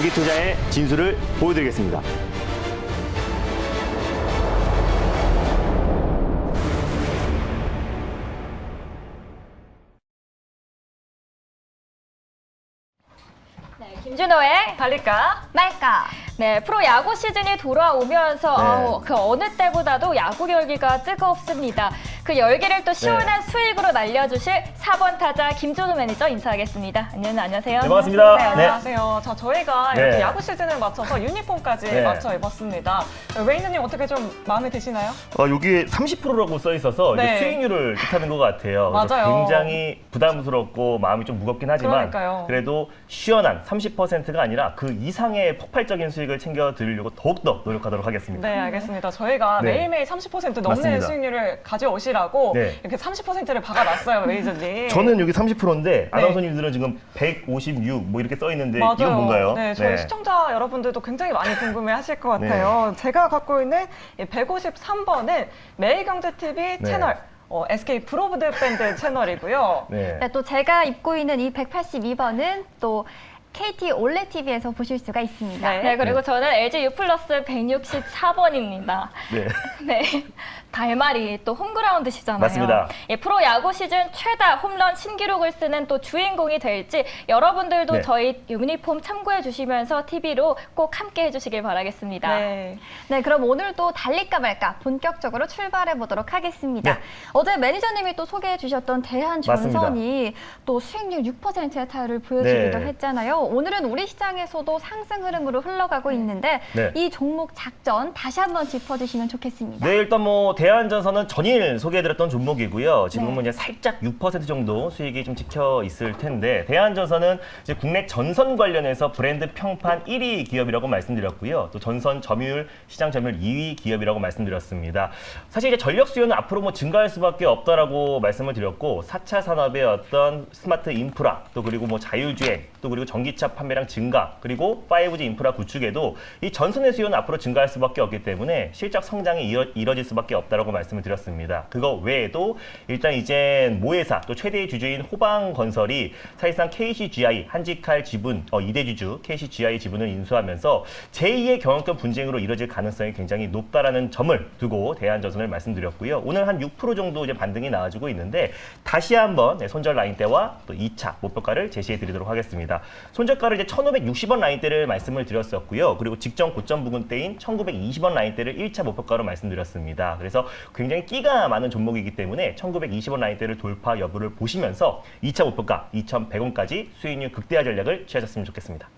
장기 투자의 진수를 보여드리겠습니다. 네, 김준호의 달릴까? 말까. 네, 프로 야구 시즌이 돌아오면서 네. 아우, 그 어느 때보다도 야구 열기가 뜨겁습니다. 그 열기를 또 시원한 수익으로 날려주실 4번 타자 김준호 매니저 인사하겠습니다. 안녕, 안녕하세요. 네, 반갑습니다. 네, 네. 안녕하세요. 자, 저희가 네. 이렇게 야구 시즌을 맞춰서 유니폼까지 네. 맞춰 입었습니다. 웨이너님 어떻게 좀 마음에 드시나요? 어, 여기에 30%라고 써 있어서 이게 네. 수익률을 뜻하는 것 같아요. 그래서 맞아요. 굉장히 부담스럽고 마음이 좀 무겁긴 하지만 그러니까요. 그래도 시원한 30%가 아니라 그 이상의 폭발적인 수익을 챙겨 드리려고 더욱더 노력하도록 하겠습니다. 네, 알겠습니다. 저희가 네. 매일매일 30% 넘는 맞습니다. 수익률을 가져오시라고 네. 이렇게 30%를 박아놨어요, 메이저님. 저는 여기 30%인데 네. 아나운서님들은 지금 156 뭐 이렇게 써 있는데 맞아요. 이건 뭔가요? 네, 저희 시청자 여러분들도 굉장히 많이 궁금해 하실 것 네. 같아요. 제가 갖고 있는 153번은 매일경제TV 네. 채널, 어, SK 브로드 밴드 채널이고요. 네. 네, 또 제가 입고 있는 이 182번은 또 KT 올레 TV에서 보실 수가 있습니다. 네. 네, 그리고 저는 LG U 플러스 164번입니다. 네. 네. 달말이 또 홈그라운드시잖아요. 맞습니다. 예, 프로 야구 시즌 최다 홈런 신기록을 쓰는 또 주인공이 될지 여러분들도 네. 저희 유니폼 참고해 주시면서 TV로 꼭 함께 해 주시길 바라겠습니다. 네. 네, 그럼 오늘도 달릴까 말까 본격적으로 출발해 보도록 하겠습니다. 네. 어제 매니저님이 또 소개해 주셨던 대한전선이 또 수익률 6%의 타율을 보여주기도 네. 했잖아요. 오늘은 우리 시장에서도 상승 흐름으로 흘러가고 있는데 네. 이 종목 작전 다시 한번 짚어주시면 좋겠습니다. 네, 일단 뭐 대한전선은 전일 소개해드렸던 종목이고요. 지금은 네. 이제 살짝 6% 정도 수익이 좀 찍혀 있을 텐데 대한전선은 이제 국내 전선 관련해서 브랜드 평판 1위 기업이라고 말씀드렸고요. 또 전선 점유율, 시장 점유율 2위 기업이라고 말씀드렸습니다. 사실 이제 전력 수요는 앞으로 뭐 증가할 수밖에 없다라고 말씀을 드렸고 4차 산업의 어떤 스마트 인프라 또 그리고 뭐 자율주행 또 그리고 전기 차 판매량 증가 그리고 5G 인프라 구축에도 이 전선의 수요는 앞으로 증가할 수밖에 없기 때문에 실적 성장이 이어, 이뤄질 수밖에 없다라고 말씀을 드렸습니다. 그거 외에도 일단 이제 모회사 또 최대의 주주인 호방건설이 사실상 KCGI 한직할 지분 어, 2대 주주 KCGI 지분을 인수하면서 제2의 경영권 분쟁으로 이뤄질 가능성이 굉장히 높다라는 점을 두고 대한전선을 말씀드렸고요. 오늘 한 6% 정도 이제 반등이 나와주고 있는데 다시 한번 네, 손절 라인대와 또 2차 목표가를 제시해 드리도록 하겠습니다. 손절가를 이제 1,560원 라인대를 말씀을 드렸었고요. 그리고 직전 고점 부근대인 1,920원 라인대를 1차 목표가로 말씀드렸습니다. 그래서 굉장히 끼가 많은 종목이기 때문에 1,920원 라인대를 돌파 여부를 보시면서 2차 목표가 2,100원까지 수익률 극대화 전략을 취하셨으면 좋겠습니다.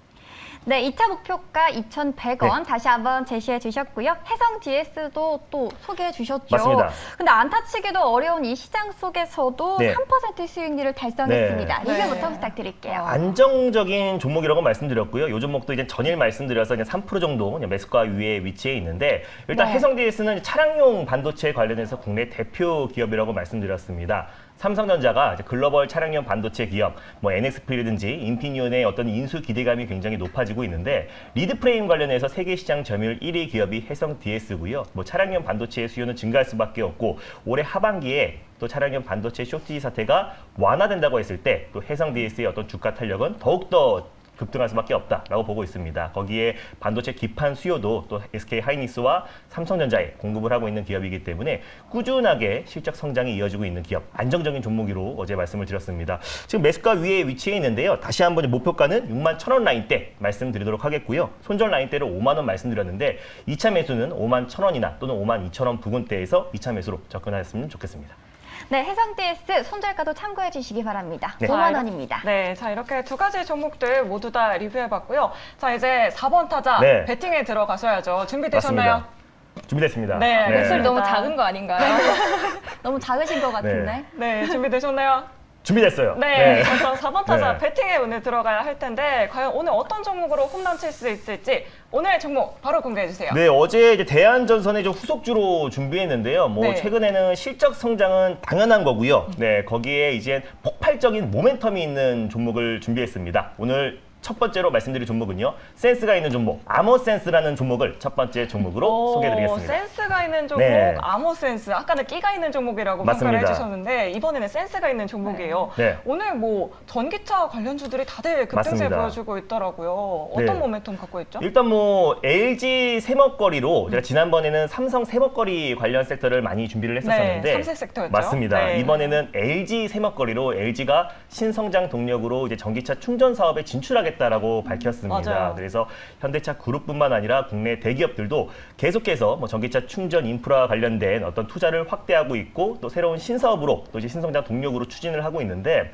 네, 2차 목표가 2,100원 다시 한번 제시해 주셨고요. 해성 GS도 또 소개해 주셨죠. 맞습니다. 근데 안타치기도 어려운 이 시장 속에서도 네. 3% 수익률을 달성했습니다. 네. 리뷰부터 네. 부탁드릴게요. 안정적인 종목이라고 말씀드렸고요. 요 종목도 이제 전일 말씀드려서 그냥 3% 정도 그냥 매수가 위에 위치해 있는데 일단 네. 해성DS는 차량용 반도체 관련해서 국내 대표 기업이라고 말씀드렸습니다. 삼성전자가 이제 글로벌 차량용 반도체 기업, 뭐 NXP라든지 인피니온의 어떤 인수 기대감이 굉장히 높아지고 있는데 리드 프레임 관련해서 세계 시장 점유율 1위 기업이 해성 DS고요. 뭐 차량용 반도체의 수요는 증가할 수밖에 없고 올해 하반기에 또 차량용 반도체 쇼티지 사태가 완화된다고 했을 때 또 해성 DS의 어떤 주가 탄력은 더욱더 급등할 수밖에 없다라고 보고 있습니다. 거기에 반도체 기판 수요도 또 SK 하이닉스와 삼성전자에 공급을 하고 있는 기업이기 때문에 꾸준하게 실적 성장이 이어지고 있는 기업, 안정적인 종목으로 어제 말씀을 드렸습니다. 지금 매수가 위에 위치해 있는데요. 다시 한번 목표가는 6만 1,000원 라인대 말씀드리도록 하겠고요. 손절 라인대로 5만 원 말씀드렸는데 2차 매수는 5만 1,000원이나 또는 5만 2,000원 부근대에서 2차 매수로 접근하셨으면 좋겠습니다. 네, 해성 DS 손절가도 참고해 주시기 바랍니다. 네. 5만 원입니다. 네, 자 이렇게 두 가지 종목들 모두 다 리뷰해봤고요. 자 이제 4번 타자 네. 배팅에 들어가셔야죠. 준비되셨나요? 맞습니다. 준비됐습니다. 네, 목소리 네. 너무 작은 거 아닌가요? 너무 작으신 것 같은데. 네, 준비되셨나요? 준비됐어요. 네, 자, 그럼 4번 타자 네. 배팅에 오늘 들어가야 할 텐데 과연 오늘 어떤 종목으로 홈런 칠 수 있을지 오늘 종목 바로 공개해 주세요. 네, 어제 이제 대한전선의 좀 후속주로 준비했는데요. 뭐 네. 최근에는 실적 성장은 당연한 거고요. 네, 거기에 이제 폭발적인 모멘텀이 있는 종목을 준비했습니다. 오늘 첫 번째로 말씀드릴 종목은요. 센스가 있는 종목, 아모센스라는 종목을 첫 번째 종목으로 오, 소개해드리겠습니다. 센스가 있는 종목, 네. 암호 센스. 아까는 끼가 있는 종목이라고 맞습니다. 평가를 해주셨는데 이번에는 센스가 있는 종목이에요. 네. 오늘 뭐 전기차 관련주들이 다들 급등세 맞습니다. 보여주고 있더라고요. 어떤 네. 모멘텀 갖고 있죠? 일단 뭐 LG 세먹거리로 제가 지난번에는 삼성 세먹거리 관련 섹터를 많이 준비를 했었었는데 네, 삼색 섹터였죠. 맞습니다. 네. 이번에는 LG 세먹거리로 LG가 신성장 동력으로 이제 전기차 충전 사업에 진출하 겠다라고 밝혔습니다. 맞아요. 그래서 현대차 그룹뿐만 아니라 국내 대기업들도 계속해서 뭐 전기차 충전 인프라 관련된 어떤 투자를 확대하고 있고 또 새로운 신사업으로 또 이제 신성장 동력으로 추진을 하고 있는데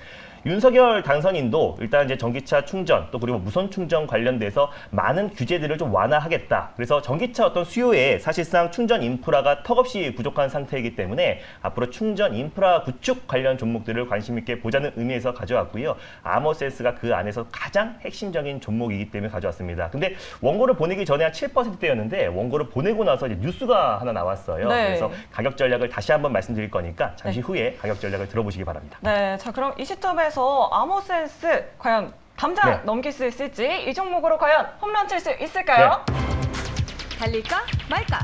윤석열 당선인도 일단 이제 전기차 충전 또 그리고 무선 충전 관련돼서 많은 규제들을 좀 완화하겠다. 그래서 전기차 어떤 수요에 사실상 충전 인프라가 턱없이 부족한 상태이기 때문에 앞으로 충전 인프라 구축 관련 종목들을 관심 있게 보자는 의미에서 가져왔고요. 아머센스가 그 안에서 가장 핵심적인 종목이기 때문에 가져왔습니다. 근데 원고를 보내기 전에 한 7%대였는데 원고를 보내고 나서 이제 뉴스가 하나 나왔어요. 네. 그래서 가격 전략을 다시 한번 말씀드릴 거니까 잠시 후에 가격 전략을 들어보시기 바랍니다. 네, 자 그럼 이 시점에서 아모센스 과연 담장 네. 넘길 수 있을지 이 종목으로 과연 홈런 칠 수 있을까요? 네. 달릴까 말까?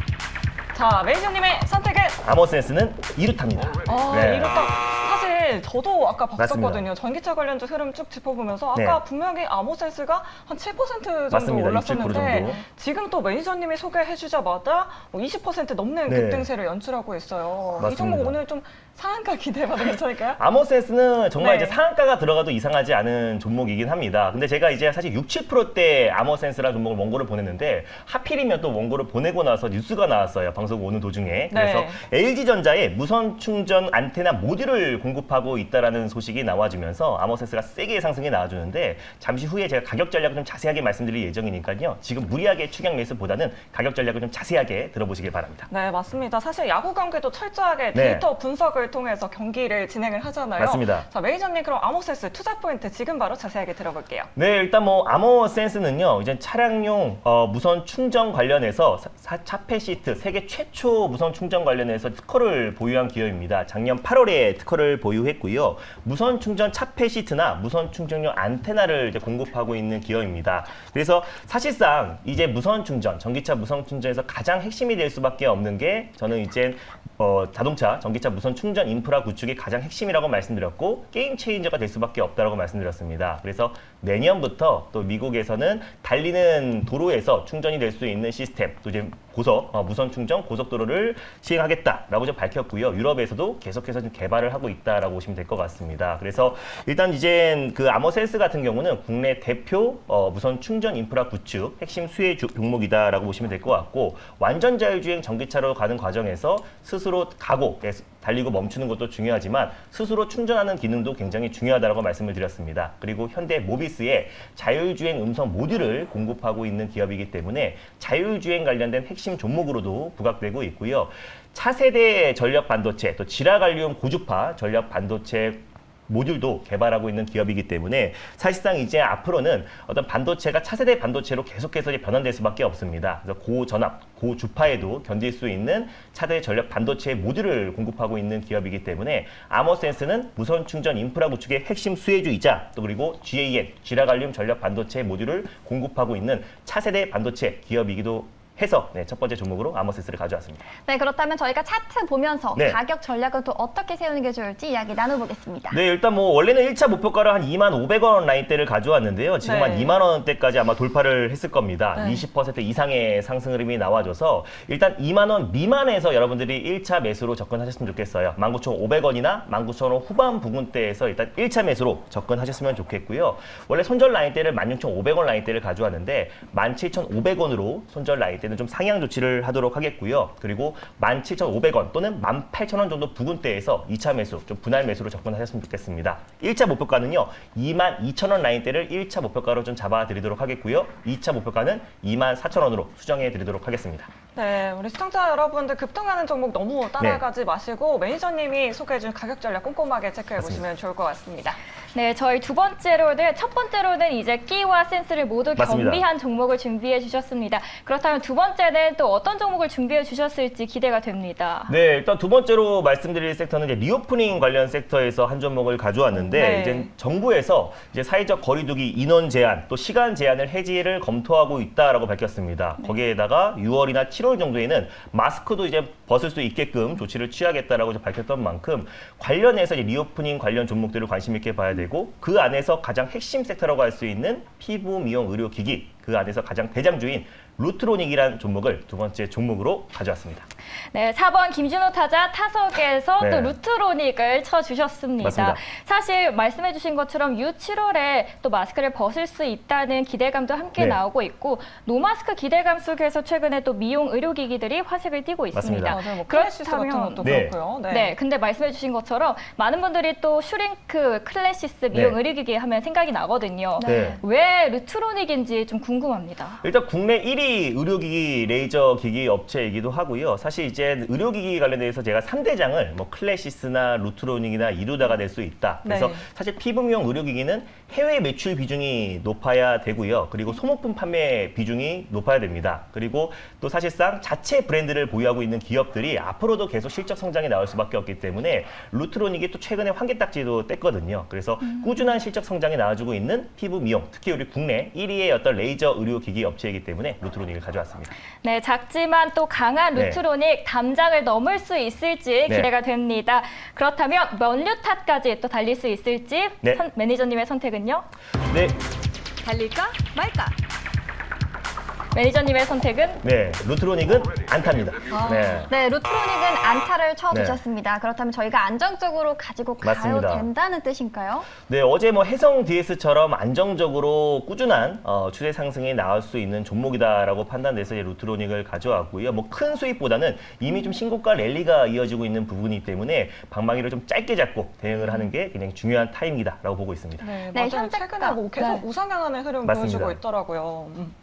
자 매니저님의 선택은 아머센스는 이루탑니다. 아, 네. 이렇다. 사실 저도 아까. 봤었거든요. 전기차 관련주 흐름 쭉 짚어보면서 아까 네. 분명히 아모센스가 한 7% 정도 맞습니다. 올랐었는데 6-7% 정도. 지금 또 매니저님이 소개해주자마자 뭐20% 넘는 네. 급등세를 연출하고 있어요. 이 맞습니다. 종목 오늘 좀 상한가 기대해봐도 괜찮을까요? 아모센스는 정말 네. 이제 상한가가 들어가도 이상하지 않은 종목이긴 합니다. 근데 제가 이제 사실 6, 7%대 아모센스라는 종목을 원고를 보냈는데 하필이면 또 원고를 보내고 나서 뉴스가 나왔어요. 방송 오는 도중에. 그래서 네. LG전자에 무선 충전 안테나 모듈을 공급하고 있다라는 소식이 나와주면서 아모센스가 세게 상승이 나와주는데 잠시 후에 제가 가격 전략을 좀 자세하게 말씀드릴 예정이니까요. 지금 무리하게 추격 매수보다는 가격 전략을 좀 자세하게 들어보시길 바랍니다. 네, 맞습니다. 사실 야구 경기도 철저하게 네. 데이터 분석을 통해서 경기를 진행을 하잖아요. 맞습니다. 자, 매니저님 그럼 아모센스 투자 포인트 지금 바로 자세하게 들어볼게요. 네, 일단 뭐 아모 센스는요. 이제 차량용 어, 무선 충전 관련해서 사- 사- 차폐 시트 세계 최초 무선 충전 관련해서 특허를 보유한 기업입니다. 작년 8월에 특허를 보유했고요. 무선 충전 차폐 시트나 무선 충전용 안테나를 이제 공급하고 있는 기업입니다. 그래서 사실상 이제 무선 충전, 전기차 무선 충전에서 가장 핵심이 될 수밖에 없는 게 저는 이제 어, 자동차, 전기차 무선 충전 인프라 구축이 가장 핵심이라고 말씀드렸고 게임 체인저가 될 수밖에 없다라고 말씀드렸습니다. 그래서 내년부터 또 미국에서는 달리는 도로에서 충전이 될 수 있는 시스템, 또 이제 고속 어, 무선 충전 고속도로를 시행하겠다라고 좀 밝혔고요. 유럽에서도 계속해서 좀 개발을 하고 있다라고 보시면 될 것 같습니다. 그래서 일단 이제 그 아머센스 같은 경우는 국내 대표 어, 무선 충전 인프라 구축 핵심 수혜 주- 종목이다라고 보시면 될 것 같고 완전 자율주행 전기차로 가는 과정에서 스스로 가고 예, 달리고 멈추는 것도 중요하지만 스스로 충전하는 기능도 굉장히 중요하다고 말씀을 드렸습니다. 그리고 현대 모비스에 자율주행 음성 모듈을 공급하고 있는 기업이기 때문에 자율주행 관련된 핵심 종목으로도 부각되고 있고요. 차세대 전력 반도체, 또 지라갈륨 고주파 전력 반도체 모듈도 개발하고 있는 기업이기 때문에 사실상 이제 앞으로는 어떤 반도체가 차세대 반도체로 계속해서 변환될 수밖에 없습니다. 그래서 고전압, 고주파에도 견딜 수 있는 차세대 전력 반도체 모듈을 공급하고 있는 기업이기 때문에 아머센스는 무선 충전 인프라 구축의 핵심 수혜주이자 또 그리고 GAN, 지라갈륨 전력 반도체 모듈을 공급하고 있는 차세대 반도체 기업이기도 해서 네, 첫 번째 종목으로 아머센스를 가져왔습니다. 네, 그렇다면 저희가 차트 보면서 네. 가격 전략은 또 어떻게 세우는 게 좋을지 이야기 나눠보겠습니다. 네, 일단 뭐 원래는 1차 목표가를 한 2만 500원 라인대를 가져왔는데요. 지금 네. 한 2만 원대까지 아마 돌파를 했을 겁니다. 네. 20% 이상의 상승 흐름이 나와줘서 일단 2만 원 미만에서 여러분들이 1차 매수로 접근하셨으면 좋겠어요. 19,500원이나 19,000원 후반 부근대에서 일단 1차 매수로 접근하셨으면 좋겠고요. 원래 손절 라인대를 16,500원 라인대를 가져왔는데 17,500원으로 손절 라인대 는 좀 상향 조치를 하도록 하겠고요. 그리고 17,500원 또는 18,000원 정도 부근대에서 2차 매수, 좀 분할 매수로 접근하셨으면 좋겠습니다. 1차 목표가는요. 22,000원 라인대를 1차 목표가로 좀 잡아드리도록 하겠고요. 2차 목표가는 24,000원으로 수정해 드리도록 하겠습니다. 네, 우리 시청자 여러분들 급등하는 종목 너무 따라가지 마시고 매니저님이 소개해준 가격 전략 꼼꼼하게 체크해 보시면 좋을 것 같습니다. 네, 저희 두 번째로는 첫 번째로는 이제 끼와 센스를 모두 맞습니다. 겸비한 종목을 준비해 주셨습니다. 그렇다면 두 번째는 또 어떤 종목을 준비해 주셨을지 기대가 됩니다. 네, 일단 두 번째로 말씀드릴 섹터는 이제 리오프닝 관련 섹터에서 한 종목을 가져왔는데 네. 이제 정부에서 이제 사회적 거리두기 인원 제한 또 시간 제한을 해지를 검토하고 있다라고 밝혔습니다. 거기에다가 6월이나 7월 정도에는 마스크도 이제 벗을 수 있게끔 조치를 취하겠다라고 이제 밝혔던 만큼 관련해서 이제 리오프닝 관련 종목들을 관심 있게 봐야 되고 그 안에서 가장 핵심 섹터라고 할 수 있는 피부 미용 의료 기기 그 안에서 가장 대장주인 루트로닉이라는 종목을 두 번째 종목으로 가져왔습니다. 네, 4번 김준호 타자 타석에서 네. 또 루트로닉을 쳐주셨습니다. 맞습니다. 사실 말씀해주신 것처럼 U7월에 또 마스크를 벗을 수 있다는 기대감도 함께 네. 나오고 있고 노마스크 기대감 속에서 최근에 또 미용 의료기기들이 화색을 띠고 있습니다. 맞습니다. 맞아요. 뭐 클래시스 같은 것도 네. 그렇고요. 네. 근데 말씀해주신 것처럼 많은 분들이 또 슈링크, 클래시스, 미용 네. 의료기기 하면 생각이 나거든요. 네. 왜 루트로닉인지 좀 궁금합니다. 일단 국내 1위 의료기기 레이저 기기 업체이기도 하고요. 사실 이제 의료기기 관련해서 제가 3대장을 뭐 클래시스나 루트로닉이나 이루다가 될 수 있다. 그래서 네. 사실 피부미용 의료기기는 해외 매출 비중이 높아야 되고요. 그리고 소모품 판매 비중이 높아야 됩니다. 그리고 또 사실상 자체 브랜드를 보유하고 있는 기업들이 앞으로도 계속 실적 성장이 나올 수밖에 없기 때문에 루트로닉이 또 최근에 환기딱지도 뗐거든요. 그래서 꾸준한 실적 성장이 나와주고 있는 피부 미용, 특히 우리 국내 1위의 어떤 레이저 의료기기 업체이기 때문에 루트 로닉을 가져왔습니다. 네, 작지만 또 강한 네. 루트로닉 담장을 넘을 수 있을지 네. 기대가 됩니다. 그렇다면 면류탑까지 또 달릴 수 있을지 네. 선- 매니저님의 선택은요? 네, 달릴까 말까? 매니저님의 선택은 네, 루트로닉은 안타입니다. 네. 네, 루트로닉은 안타를 쳐주셨습니다. 그렇다면 저희가 안정적으로 가지고 가야 맞습니다. 된다는 뜻인가요? 네, 어제 뭐 해성 DS처럼 안정적으로 꾸준한 어, 추세 상승이 나올 수 있는 종목이다라고 판단돼서 이제 루트로닉을 가져왔고요. 뭐 큰 수익보다는 이미 좀 신고가 랠리가 이어지고 있는 부분이기 때문에 방망이를 좀 짧게 잡고 대응을 하는 게 굉장히 중요한 타임이다라고 보고 있습니다. 네, 네, 맞아요. 현재가- 최근에 뭐 계속 네. 우상향하는 흐름 맞습니다. 보여주고 있더라고요. 음.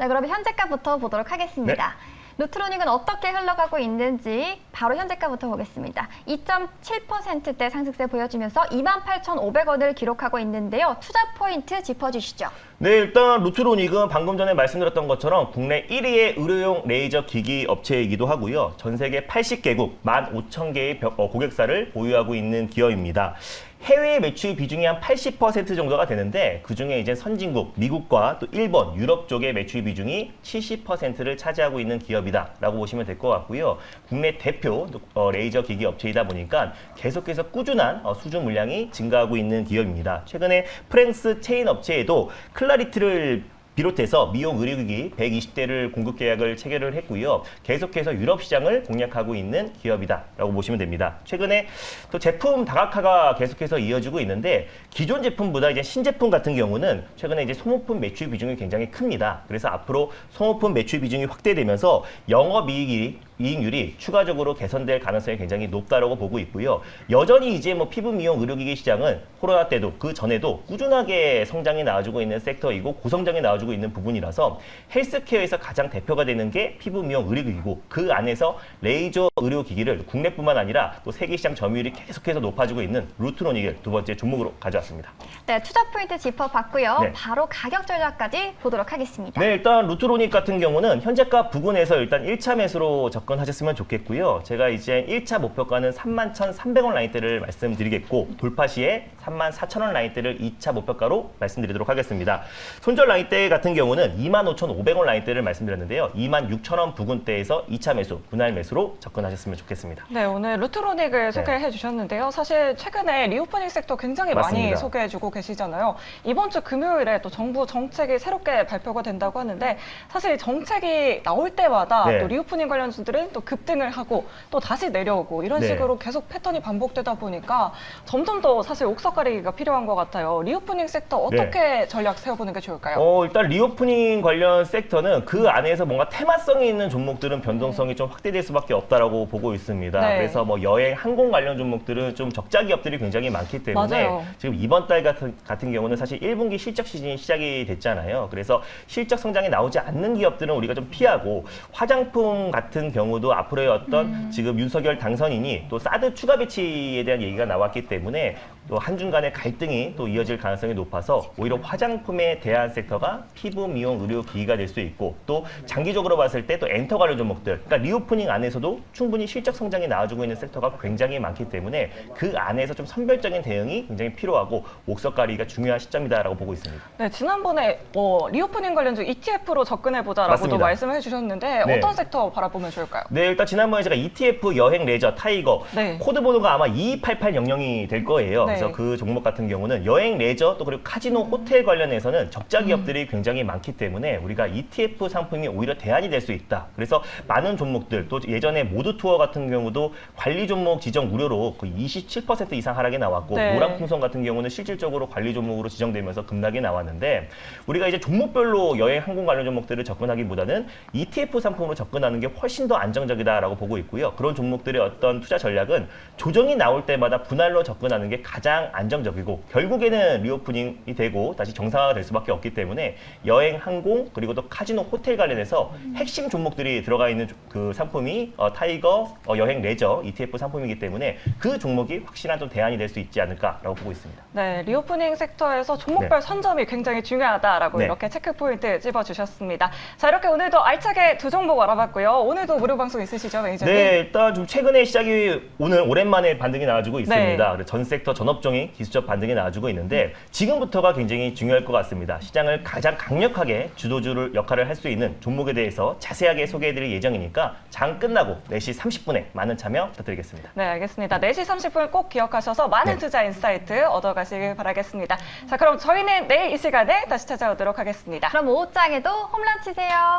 네, 그럼 현재가부터 보도록 하겠습니다. 루트로닉은 어떻게 흘러가고 있는지 바로 현재가부터 보겠습니다. 2.7%대 상승세 보여주면서 28,500원을 기록하고 있는데요. 투자 포인트 짚어주시죠. 네, 일단 루트로닉은 방금 전에 말씀드렸던 것처럼 국내 1위의 의료용 레이저 기기 업체이기도 하고요. 전 세계 80개국 15,000개의 어, 고객사를 보유하고 있는 기업입니다. 해외 매출 비중이 한 80% 정도가 되는데 그중에 이제 선진국 미국과 또 일본, 유럽 쪽의 매출 비중이 70%를 차지하고 있는 기업이다라고 보시면 될 것 같고요. 국내 대표 어, 레이저 기기 업체이다 보니까 계속해서 꾸준한 어, 수주 물량이 증가하고 있는 기업입니다. 최근에 프랑스 체인 업체에도 클라리트를 비롯해서 미용 의료기기 120대를 공급 계약을 체결을 했고요. 계속해서 유럽 시장을 공략하고 있는 기업이다라고 보시면 됩니다. 최근에 또 제품 다각화가 계속해서 이어지고 있는데 기존 제품보다 이제 신제품 같은 경우는 최근에 이제 소모품 매출 비중이 굉장히 큽니다. 그래서 앞으로 소모품 매출 비중이 확대되면서 영업이익이 이익률이 추가적으로 개선될 가능성이 굉장히 높다라고 보고 있고요. 여전히 이제 뭐 피부 미용 의료기기 시장은 코로나 때도 그 전에도 꾸준하게 성장이 나와주고 있는 섹터이고 고성장이 나와주고 있는 부분이라서 헬스케어에서 가장 대표가 되는 게 피부 미용 의료기기고 그 안에서 레이저 의료기기를 국내뿐만 아니라 또 세계 시장 점유율이 계속해서 높아지고 있는 루트로닉을 두 번째 종목으로 가져왔습니다. 네, 투자 포인트 짚어봤고요. 네. 바로 가격 전략까지 보도록 하겠습니다. 네, 일단 루트로닉 같은 경우는 현재가 부근에서 일단 1차 매수로 접근 하셨으면 좋겠고요. 제가 이제 1차 목표가는 31,300원 라인대를 말씀드리겠고 돌파 시에 34,000원 라인대를 2차 목표가로 말씀드리도록 하겠습니다. 손절 라인대 같은 경우는 25,500원 라인대를 말씀드렸는데요. 26,000원 부근대에서 2차 매수, 분할 매수로 접근하셨으면 좋겠습니다. 네, 오늘 루트로닉을 소개해 주셨는데요. 사실 최근에 리오프닝 섹터 굉장히 많이 맞습니다. 소개해 주고 계시잖아요. 이번 주 금요일에 또 정부 정책이 새롭게 발표가 된다고 하는데 사실 정책이 나올 때마다 네. 또 리오프닝 관련주들은 종목들은 또 급등을 하고 또 다시 내려오고 이런 네. 식으로 계속 패턴이 반복되다 보니까 점점 더 사실 옥석 가리기가 필요한 것 같아요. 리오프닝 섹터 어떻게 전략 세워보는 게 좋을까요? 네. 어, 일단 리오프닝 관련 섹터는 그 안에서 뭔가 테마성이 있는 종목들은 변동성이 좀 확대될 수밖에 없다라고 보고 있습니다. 네. 그래서 뭐 여행, 항공 관련 종목들은 좀 적자 기업들이 굉장히 많기 때문에 맞아요. 지금 이번 달 같은, 같은 경우는 사실 1분기 실적 시즌이 시작이 됐잖아요. 그래서 실적 성장이 나오지 않는 기업들은 우리가 좀 피하고 화장품 같은 경우 도 앞으로의 어떤 지금 윤석열 당선인이 또 사드 추가 배치에 대한 얘기가 나왔기 때문에 또 한중간의 갈등이 또 이어질 가능성이 높아서 오히려 화장품에 대한 섹터가 피부, 미용, 의료, 기기가 될 수 있고 또 장기적으로 봤을 때 또 엔터 관련 종목들, 그러니까 리오프닝 안에서도 충분히 실적 성장이 나와주고 있는 섹터가 굉장히 많기 때문에 그 안에서 좀 선별적인 대응이 굉장히 필요하고 옥석 가리기가 중요한 시점이다라고 보고 있습니다. 네, 지난번에 뭐 리오프닝 관련주 ETF로 접근해 보자라고도 맞습니다. 말씀을 해주셨는데 네. 어떤 섹터 바라보면 좋을까요? 네, 일단 지난번에 제가 ETF 여행 레저 타이거 네. 코드 번호가 아마 28800이 될 거예요. 네. 그래서 그 종목 같은 경우는 여행 레저 또 그리고 카지노 호텔 관련해서는 적자 기업들이 굉장히 많기 때문에 우리가 ETF 상품이 오히려 대안이 될 수 있다. 그래서 많은 종목들 또 예전에 모드 투어 같은 경우도 관리 종목 지정 무료로 거의 27% 이상 하락이 나왔고 네. 노랑풍선 같은 경우는 실질적으로 관리 종목으로 지정되면서 급락이 나왔는데 우리가 이제 종목별로 여행 항공 관련 종목들을 접근하기보다는 ETF 상품으로 접근하는 게 훨씬 더 안정적이다라고 보고 있고요. 그런 종목들의 어떤 투자 전략은 조정이 나올 때마다 분할로 접근하는 게 가장 안정적이고 결국에는 리오프닝이 되고 다시 정상화가 될 수밖에 없기 때문에 여행 항공 그리고 또 카지노 호텔 관련해서 핵심 종목들이 들어가 있는 조- 그 상품이 어, 타이거 어, 여행 레저 ETF 상품이기 때문에 그 종목이 확실한 좀 대안이 될 수 있지 않을까라고 보고 있습니다. 네, 리오프닝 섹터에서 종목별 선점이 굉장히 중요하다라고 네. 이렇게 체크 포인트 찝어 주셨습니다. 자, 이렇게 오늘도 알차게 두 종목 알아봤고요. 오늘도 무료 방송 있으시죠, 매니저님? 네, 일단 좀 최근에 시작이 오늘 오랜만에 반등이 나와주고 네. 있습니다. 그래서 전 섹터 전 업종이 기술적 반등이 나와주고 있는데 지금부터가 굉장히 중요할 것 같습니다. 시장을 가장 강력하게 주도주를 역할을 할 수 있는 종목에 대해서 자세하게 소개해드릴 예정이니까 장 끝나고 4시 30분에 많은 참여 부탁드리겠습니다. 네, 알겠습니다. 4시 30분 꼭 기억하셔서 많은 네. 투자 인사이트 얻어가시길 바라겠습니다. 자, 그럼 저희는 내일 이 시간에 다시 찾아오도록 하겠습니다. 그럼 오후장에도 홈런 치세요.